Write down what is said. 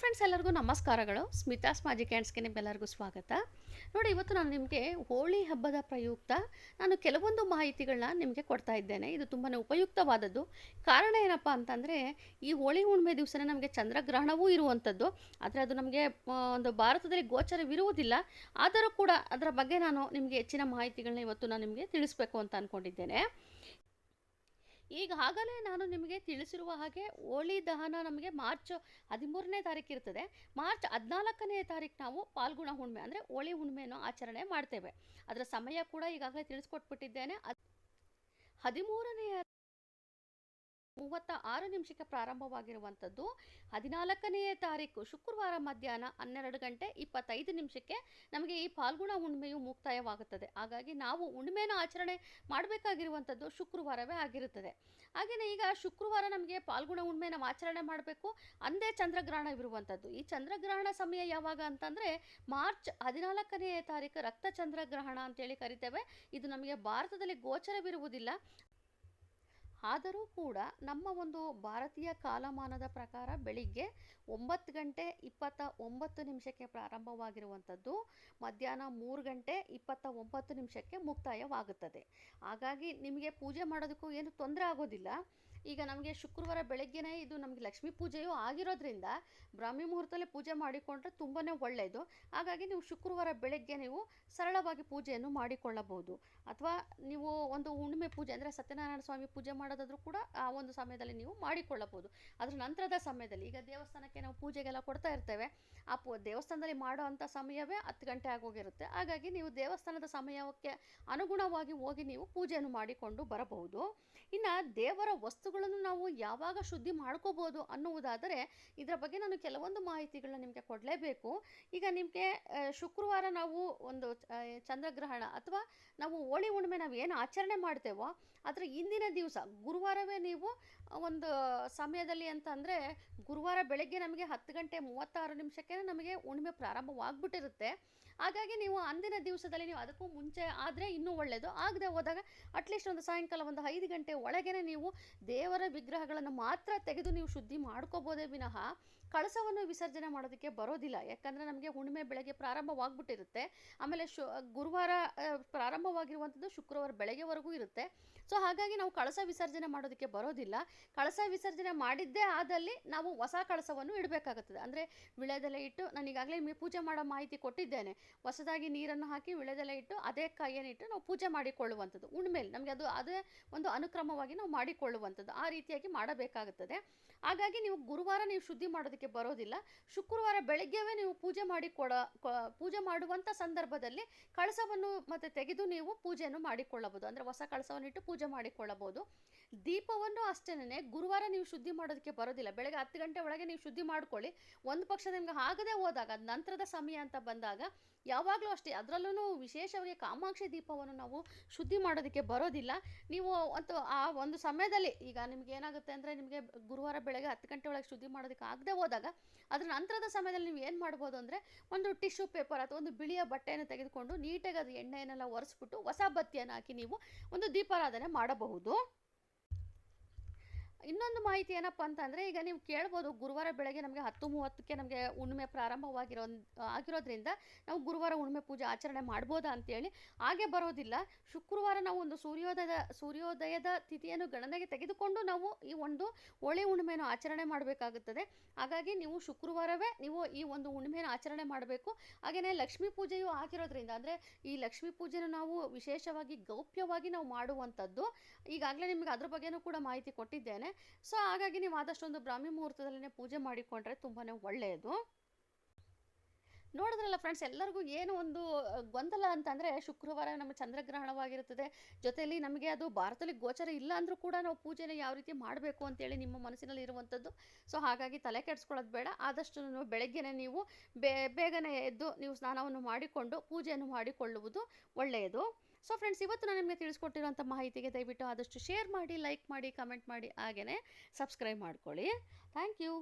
Friends ಎಲ್ಲರಿಗೂ ನಮಸ್ಕಾರಗಳು. Smitha's magic ಹ್ಯಾಂಡ್ಸ್ಗೆ ನಿಮ್ಮೆಲ್ಲರಿಗೂ ಸ್ವಾಗತ. ನೋಡಿ, ಇವತ್ತು ನಾನು ನಿಮಗೆ ಹೋಳಿ ಹಬ್ಬದ ಪ್ರಯುಕ್ತ ನಾನು ಕೆಲವೊಂದು ಮಾಹಿತಿಗಳನ್ನ ನಿಮಗೆ ಕೊಡ್ತಾ ಇದ್ದೇನೆ. ಇದು ತುಂಬಾ ಉಪಯುಕ್ತವಾದದ್ದು. ಕಾರಣ ಏನಪ್ಪ ಅಂತಂದರೆ, ಈ ಹೋಳಿ ಹುಣ್ಣಿಮೆ ದಿವಸನೇ ನಮಗೆ ಚಂದ್ರಗ್ರಹಣವೂ ಇರುವಂಥದ್ದು. ಆದರೆ ಅದು ನಮಗೆ ಒಂದು ಭಾರತದಲ್ಲಿ ಗೋಚರವಿರುವುದಿಲ್ಲ. ಆದರೂ ಕೂಡ ಅದರ ಬಗ್ಗೆ ನಾನು ನಿಮಗೆ ಹೆಚ್ಚಿನ ಮಾಹಿತಿಗಳನ್ನ ಇವತ್ತು ನಾನು ನಿಮಗೆ ತಿಳಿಸ್ಬೇಕು ಅಂತ ಅಂದ್ಕೊಂಡಿದ್ದೇನೆ ಈಗಾಗಲೇ ನಾನು ನಿಮಗೆ ತಿಳಿಸಿರುವ ಹಾಗೆ ಹೋಳಿ ದಹನ ನಮಗೆ ಮಾರ್ಚ್ ಹದಿಮೂರನೇ ತಾರೀಕು ಇರ್ತದೆ. ಮಾರ್ಚ್ ಹದಿನಾಲ್ಕನೇ ತಾರೀಕು ನಾವು ಪಾಲ್ಗುಣ ಹುಣ್ಣಿಮೆ ಅಂದರೆ ಹೋಳಿ ಹುಣ್ಣಿಮೆಯನ್ನು ಆಚರಣೆ ಮಾಡ್ತೇವೆ. ಅದರ ಸಮಯ ಕೂಡ ಈಗಾಗಲೇ ತಿಳಿಸ್ಕೊಟ್ಬಿಟ್ಟಿದ್ದೇನೆ. ಹದಿಮೂರನೆಯ ಮೂವತ್ತ ಆರು ನಿಮಿಷಕ್ಕೆ ಪ್ರಾರಂಭವಾಗಿರುವಂಥದ್ದು. ಹದಿನಾಲ್ಕನೆಯ ತಾರೀಕು ಶುಕ್ರವಾರ ಮಧ್ಯಾಹ್ನ ಹನ್ನೆರಡು ಗಂಟೆ ಇಪ್ಪತ್ತೈದು ನಿಮಿಷಕ್ಕೆ ನಮಗೆ ಈ ಪಾಲ್ಗುಣ ಹುಣ್ಣಿಮೆಯು ಮುಕ್ತಾಯವಾಗುತ್ತದೆ. ಹಾಗಾಗಿ ನಾವು ಹುಣ್ಣಿಮೆಯನ್ನು ಆಚರಣೆ ಮಾಡಬೇಕಾಗಿರುವಂಥದ್ದು ಶುಕ್ರವಾರವೇ ಆಗಿರುತ್ತದೆ. ಹಾಗೆಯೇ ಈಗ ಶುಕ್ರವಾರ ನಮಗೆ ಪಾಲ್ಗುಣ ಹುಣ್ಣಿಮೆ ಆಚರಣೆ ಮಾಡಬೇಕು. ಅಂದೇ ಚಂದ್ರಗ್ರಹಣವಿರುವಂಥದ್ದು. ಈ ಚಂದ್ರಗ್ರಹಣ ಸಮಯ ಯಾವಾಗ ಅಂತಂದರೆ ಮಾರ್ಚ್ ಹದಿನಾಲ್ಕನೆಯ ತಾರೀಕು ರಕ್ತ ಚಂದ್ರಗ್ರಹಣ ಅಂತೇಳಿ ಕರಿತೇವೆ. ಇದು ನಮಗೆ ಭಾರತದಲ್ಲಿ ಗೋಚರವಿರುವುದಿಲ್ಲ. ಆದರೂ ಕೂಡ ನಮ್ಮ ಒಂದು ಭಾರತೀಯ ಕಾಲಮಾನದ ಪ್ರಕಾರ ಬೆಳಿಗ್ಗೆ ಒಂಬತ್ತು ಗಂಟೆ ಇಪ್ಪತ್ತ ಒಂಬತ್ತು ನಿಮಿಷಕ್ಕೆ ಪ್ರಾರಂಭವಾಗಿರುವಂಥದ್ದು, ಮಧ್ಯಾಹ್ನ ಮೂರು ಗಂಟೆ ಇಪ್ಪತ್ತ ಒಂಬತ್ತು ನಿಮಿಷಕ್ಕೆ ಮುಕ್ತಾಯವಾಗುತ್ತದೆ. ಹಾಗಾಗಿ ನಿಮಗೆ ಪೂಜೆ ಮಾಡೋದಕ್ಕೂ ಏನು ತೊಂದರೆ ಆಗೋದಿಲ್ಲ. ಈಗ ನಮಗೆ ಶುಕ್ರವಾರ ಬೆಳಗ್ಗೆನೇ ಇದು ನಮಗೆ ಲಕ್ಷ್ಮೀ ಪೂಜೆಯೂ ಆಗಿರೋದ್ರಿಂದ ಬ್ರಾಹ್ಮಿ ಮುಹೂರ್ತದಲ್ಲಿ ಪೂಜೆ ಮಾಡಿಕೊಂಡ್ರೆ ತುಂಬಾ ಒಳ್ಳೆಯದು ಹಾಗಾಗಿ ನೀವು ಶುಕ್ರವಾರ ಬೆಳಗ್ಗೆ ನೀವು ಸರಳವಾಗಿ ಪೂಜೆಯನ್ನು ಮಾಡಿಕೊಳ್ಳಬಹುದು. ಅಥವಾ ನೀವು ಒಂದು ಹುಣ್ಣಿಮೆ ಪೂಜೆ, ಅಂದರೆ ಸತ್ಯನಾರಾಯಣ ಸ್ವಾಮಿ ಪೂಜೆ ಮಾಡೋದಾದರೂ ಕೂಡ ಆ ಒಂದು ಸಮಯದಲ್ಲಿ ನೀವು ಮಾಡಿಕೊಳ್ಳಬಹುದು. ಅದರ ನಂತರದ ಸಮಯದಲ್ಲಿ, ಈಗ ದೇವಸ್ಥಾನಕ್ಕೆ ನಾವು ಪೂಜೆಗೆಲ್ಲ ಕೊಡ್ತಾ ಇರ್ತೇವೆ, ಆ ಪೂ ದೇವಸ್ಥಾನದಲ್ಲಿ ಮಾಡೋ ಅಂಥ ಸಮಯವೇ ಹತ್ತು ಗಂಟೆ ಆಗೋಗಿರುತ್ತೆ. ಹಾಗಾಗಿ ನೀವು ದೇವಸ್ಥಾನದ ಸಮಯಕ್ಕೆ ಅನುಗುಣವಾಗಿ ಹೋಗಿ ನೀವು ಪೂಜೆಯನ್ನು ಮಾಡಿಕೊಂಡು ಬರಬಹುದು. ಇನ್ನು ದೇವರ ವಸ್ತುಗಳನ್ನು ನಾವು ಯಾವಾಗ ಶುದ್ಧಿ ಮಾಡ್ಕೋಬೋದು ಅನ್ನುವುದಾದರೆ, ಇದರ ಬಗ್ಗೆ ನಾನು ಕೆಲವೊಂದು ಮಾಹಿತಿಗಳನ್ನ ನಿಮಗೆ ಕೊಡಲೇಬೇಕು. ಈಗ ನಿಮಗೆ ಶುಕ್ರವಾರ ನಾವು ಒಂದು ಚಂದ್ರಗ್ರಹಣ ಅಥವಾ ನಾವು ಹೋಳಿ ಹುಣ್ಣಿಮೆ ನಾವು ಏನು ಆಚರಣೆ ಮಾಡ್ತೇವೋ, ಅದರ ಹಿಂದಿನ ದಿವಸ ಗುರುವಾರವೇ ನೀವು ಒಂದು ಸಮಯದಲ್ಲಿ ಅಂತ ಅಂದರೆ ಗುರುವಾರ ಬೆಳಗ್ಗೆ ನಮಗೆ ಹತ್ತು ಗಂಟೆ ಮೂವತ್ತಾರು ನಿಮಿಷಕ್ಕೆ ನಮಗೆ ಹುಣ್ಣಿಮೆ ಪ್ರಾರಂಭವಾಗ್ಬಿಟ್ಟಿರುತ್ತೆ. ಹಾಗಾಗಿ ನೀವು ಅಂದಿನ ದಿವಸದಲ್ಲಿ ನೀವು ಅದಕ್ಕೂ ಮುಂಚೆ ಆದರೆ ಇನ್ನೂ ಒಳ್ಳೆಯದು ಆಗದೆ ಹೋದಾಗ ಅಟ್ಲೀಸ್ಟ್ ಒಂದು ಸಾಯಂಕಾಲ ಒಂದು ಐದು ಗಂಟೆ ಒಳಗೇನೆ ನೀವು ದೇವರ ವಿಗ್ರಹಗಳನ್ನು ಮಾತ್ರ ತೆಗೆದು ನೀವು ಶುದ್ಧಿ ಮಾಡ್ಕೋಬೋದೇ ವಿನಃ ಕಳಸವನ್ನು ವಿಸರ್ಜನೆ ಮಾಡೋದಕ್ಕೆ ಬರೋದಿಲ್ಲ. ಯಾಕಂದರೆ ನಮಗೆ ಹುಣ್ಣಿಮೆ ಬೆಳಗ್ಗೆ ಪ್ರಾರಂಭವಾಗ್ಬಿಟ್ಟಿರುತ್ತೆ. ಆಮೇಲೆ ಶು, ಗುರುವಾರ ಪ್ರಾರಂಭವಾಗಿರುವಂಥದ್ದು ಶುಕ್ರವಾರ ಬೆಳಗ್ಗೆವರೆಗೂ ಇರುತ್ತೆ. ಸೊ ಹಾಗಾಗಿ ನಾವು ಕಳಸ ವಿಸರ್ಜನೆ ಮಾಡೋದಕ್ಕೆ ಬರೋದಿಲ್ಲ. ಕಳಸ ವಿಸರ್ಜನೆ ಮಾಡಿದ್ದೇ ಆದಲ್ಲಿ ನಾವು ಹೊಸ ಕಳಸವನ್ನು ಇಡಬೇಕಾಗುತ್ತದೆ. ಅಂದರೆ ವಿಳೆದೆಲೆ ಇಟ್ಟು ನಾನು ಈಗಾಗಲೇ ಪೂಜೆ ಮಾಡೋ ಮಾಹಿತಿ ಕೊಟ್ಟಿದ್ದೇನೆ. ಹೊಸದಾಗಿ ನೀರನ್ನು ಹಾಕಿ ವಿಳೆದೆಲೆ ಇಟ್ಟು ಅದೇ ಕಾಯಿಯನ್ನು ಇಟ್ಟು ನಾವು ಪೂಜೆ ಮಾಡಿಕೊಳ್ಳುವಂಥದ್ದು. ಉಣ್ಮೇಲೆ ನಮಗೆ ಅದು ಅದೇ ಒಂದು ಅನುಕ್ರಮವಾಗಿ ನಾವು ಮಾಡಿಕೊಳ್ಳುವಂಥದ್ದು. ಆ ರೀತಿಯಾಗಿ ಮಾಡಬೇಕಾಗುತ್ತದೆ. ಹಾಗಾಗಿ ನೀವು ಗುರುವಾರ ನೀವು ಶುದ್ಧಿ ಮಾಡೋದಕ್ಕೆ ಬರೋದಿಲ್ಲ. ಶುಕ್ರವಾರ ಬೆಳಗ್ಗೆವೇ ನೀವು ಪೂಜೆ ಮಾಡಿ ಕೊಡ ಪೂಜೆ ಮಾಡುವಂಥ ಸಂದರ್ಭದಲ್ಲಿ ಕಳಸವನ್ನು ಮತ್ತೆ ತೆಗೆದು ನೀವು ಪೂಜೆಯನ್ನು ಮಾಡಿಕೊಳ್ಳಬಹುದು. ಅಂದರೆ ಹೊಸ ಕಳಸವನ್ನು ಇಟ್ಟು ಪೂಜೆ ಮಾಡಿಕೊಳ್ಳಬಹುದು. ದೀಪವನ್ನು ಅಷ್ಟೇನೆ ಗುರುವಾರ ನೀವು ಶುದ್ಧಿ ಮಾಡೋದಕ್ಕೆ ಬರೋದಿಲ್ಲ. ಬೆಳಗ್ಗೆ ಹತ್ತು ಗಂಟೆ ಒಳಗೆ ನೀವು ಶುದ್ಧಿ ಮಾಡ್ಕೊಳ್ಳಿ. ಒಂದು ಪಕ್ಷ ನಿಮ್ಗೆ ಆಗದೆ ಹೋದಾಗ, ನಂತರದ ಸಮಯ ಅಂತ ಬಂದಾಗ ಯಾವಾಗಲೂ ಅಷ್ಟೇ ಅದರಲ್ಲೂ ವಿಶೇಷವಾಗಿ ಕಾಮಾಕ್ಷಿ ದೀಪವನ್ನು ನಾವು ಶುದ್ಧಿ ಮಾಡೋದಕ್ಕೆ ಬರೋದಿಲ್ಲ. ನೀವು ಅಂತೂ ಆ ಒಂದು ಸಮಯದಲ್ಲಿ ಈಗ ನಿಮ್ಗೆ ಏನಾಗುತ್ತೆ ಅಂದರೆ ನಿಮಗೆ ಗುರುವಾರ ಬೆಳಗ್ಗೆ ಹತ್ತು ಗಂಟೆ ಒಳಗೆ ಶುದ್ಧಿ ಮಾಡೋದಕ್ಕೆ ಆಗದೆ ಹೋದಾಗ, ಅದರ ನಂತರದ ಸಮಯದಲ್ಲಿ ನೀವು ಏನು ಮಾಡ್ಬೋದು ಅಂದರೆ ಒಂದು ಟಿಶ್ಯೂ ಪೇಪರ್ ಅಥವಾ ಒಂದು ಬಿಳಿಯ ಬಟ್ಟೆಯನ್ನು ತೆಗೆದುಕೊಂಡು ನೀಟಾಗಿ ಅದು ಎಣ್ಣೆಯನ್ನೆಲ್ಲ ಒರೆಸ್ಬಿಟ್ಟು ಹೊಸ ಬತ್ತಿಯನ್ನು ಹಾಕಿ ನೀವು ಒಂದು ದೀಪಾರಾಧನೆ ಮಾಡಬಹುದು. ಇನ್ನೊಂದು ಮಾಹಿತಿ ಏನಪ್ಪ ಅಂತಂದರೆ, ಈಗ ನೀವು ಕೇಳ್ಬೋದು ಗುರುವಾರ ಬೆಳಗ್ಗೆ ನಮಗೆ ಹತ್ತು ಮೂವತ್ತಕ್ಕೆ ನಮಗೆ ಹುಣ್ಣಿಮೆ ಪ್ರಾರಂಭವಾಗಿರೋ, ಆಗಿರೋದ್ರಿಂದ ನಾವು ಗುರುವಾರ ಹುಣ್ಣಿಮೆ ಪೂಜೆ ಆಚರಣೆ ಮಾಡ್ಬೋದಾ ಅಂತೇಳಿ ಹಾಗೆ ಬರೋದಿಲ್ಲ. ಶುಕ್ರವಾರ ನಾವು ಒಂದು ಸೂರ್ಯೋದಯದ ಸೂರ್ಯೋದಯದ ತಿಥಿಯನ್ನು ಗಣನೆಗೆ ತೆಗೆದುಕೊಂಡು ನಾವು ಈ ಒಂದು ಒಳೆ ಹುಣ್ಣಿಮೆಯನ್ನು ಆಚರಣೆ ಮಾಡಬೇಕಾಗುತ್ತದೆ. ಹಾಗಾಗಿ ನೀವು ಶುಕ್ರವಾರವೇ ನೀವು ಈ ಒಂದು ಹುಣ್ಣಿಮೆಯನ್ನು ಆಚರಣೆ ಮಾಡಬೇಕು. ಹಾಗೆಯೇ ಲಕ್ಷ್ಮೀ ಪೂಜೆಯೂ ಆಗಿರೋದ್ರಿಂದ ಅಂದರೆ ಈ ಲಕ್ಷ್ಮೀ ಪೂಜೆನ ನಾವು ವಿಶೇಷವಾಗಿ ಗೌಪ್ಯವಾಗಿ ನಾವು ಮಾಡುವಂಥದ್ದು. ಈಗಾಗಲೇ ನಿಮಗೆ ಅದ್ರ ಬಗ್ಗೆನೂ ಕೂಡ ಮಾಹಿತಿ ಕೊಟ್ಟಿದ್ದೇನೆ. ಸೊ ಹಾಗಾಗಿ ನೀವು ಆದಷ್ಟೊಂದು ಬ್ರಾಹ್ಮಿ ಮುಹೂರ್ತದಲ್ಲೇ ಪೂಜೆ ಮಾಡಿಕೊಂಡ್ರೆ ತುಂಬಾ ಒಳ್ಳೆಯದು. ನೋಡಿದ್ರಲ್ಲ ಫ್ರೆಂಡ್ಸ್ ಎಲ್ಲರಿಗೂ ಏನು ಒಂದು ಗೊಂದಲ ಅಂತಂದರೆ ಶುಕ್ರವಾರ ನಮ್ಮ ಚಂದ್ರಗ್ರಹಣವಾಗಿರುತ್ತದೆ. ಜೊತೆಯಲ್ಲಿ ನಮಗೆ ಅದು ಭಾರತದಲ್ಲಿ ಗೋಚರ ಇಲ್ಲ ಅಂದರೂ ಕೂಡ ನಾವು ಪೂಜೆನ ಯಾವ ರೀತಿ ಮಾಡಬೇಕು ಅಂತೇಳಿ ನಿಮ್ಮ ಮನಸ್ಸಿನಲ್ಲಿ ಇರುವಂಥದ್ದು. ಸೊ ಹಾಗಾಗಿ ತಲೆ ಕೆಡಿಸ್ಕೊಳ್ಳೋದು ಬೇಡ. ಆದಷ್ಟು ಬೆಳಗ್ಗೆನೇ ನೀವು ಬೇಗನೆ ಎದ್ದು ನೀವು ಸ್ನಾನವನ್ನು ಮಾಡಿಕೊಂಡು ಪೂಜೆಯನ್ನು ಮಾಡಿಕೊಳ್ಳುವುದು ಒಳ್ಳೆಯದು. ಸೊ ಫ್ರೆಂಡ್ಸ್ ಇವತ್ತು ನಾನು ನಿಮಗೆ ತಿಳಿಸ್ಕೊಟ್ಟಿರೋಂಥ ಮಾಹಿತಿಗೆ ದಯವಿಟ್ಟು ಆದಷ್ಟು ಶೇರ್ ಮಾಡಿ ಲೈಕ್ ಮಾಡಿ ಕಮೆಂಟ್ ಮಾಡಿ ಹಾಗೆಯೇ ಸಬ್ಸ್ಕ್ರೈಬ್ ಮಾಡ್ಕೊಳ್ಳಿ. Thank you